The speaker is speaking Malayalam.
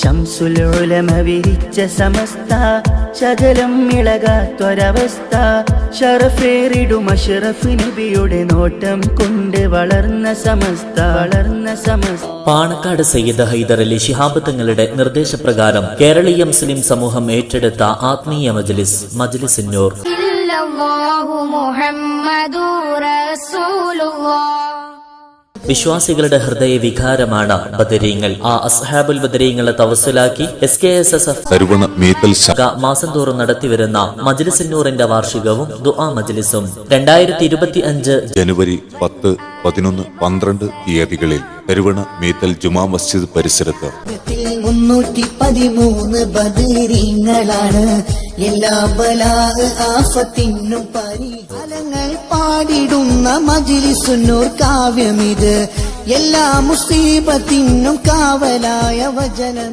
ശംസുലോലമ വിരിച്ച സമസ്ത ശകലം ഇളകാത്തൊരവസ്ഥ. ഷറഫേറിടുമ ഷറഫ് നബിയുടെ നോട്ടം കൊണ്ട് വളർന്ന സമസ്ത വളർന്ന സമസ്ത. പാണക്കാട് സയ്യിദ് ഹൈദർ അലി ശിഹാബ് തങ്ങളുടെ നിർദ്ദേശപ്രകാരം കേരളീയ മുസ്ലിം സമൂഹം ഏറ്റെടുത്ത ആത്മീയ മജ്ലിസ് മജ്ലിസിന്നൂർ. മുഹമ്മദൂ റസൂലുള്ളാഹ് വിശ്വാസികളുടെ ഹൃദയ വികാരമാണ് ബദരീങ്ങൾ. ആ അസ്ഹാബുൽ ബദരീങ്ങളെ തവസ്സുലാക്കി S K S S F മാസം തോറും നടത്തിവരുന്ന മജ്ലിസിന്നൂറിന്റെ വാർഷികവും ദുആ മജ്ലിസും. രണ്ടായിരത്തി ഇരുപത്തി അഞ്ച് ജനുവരി പത്ത് പതിനൊന്ന് പന്ത്രണ്ട് തീയതികളിൽ കരുവണ മീത്തൽ ജുമാ മസ്ജിദ് പരിസരത്ത്. മുന്നൂറ്റി പതിമൂന്ന് ബദിരീങ്ങളാണ്. എല്ലാ ബലാഹ് ആഫത്തിനും പരിഹാരങ്ങൾ പാടിടുന്ന മജിലിസുന്നൂർ കാവ്യമിത്. എല്ലാ മുസീബത്തിനും കാവലായ വചനം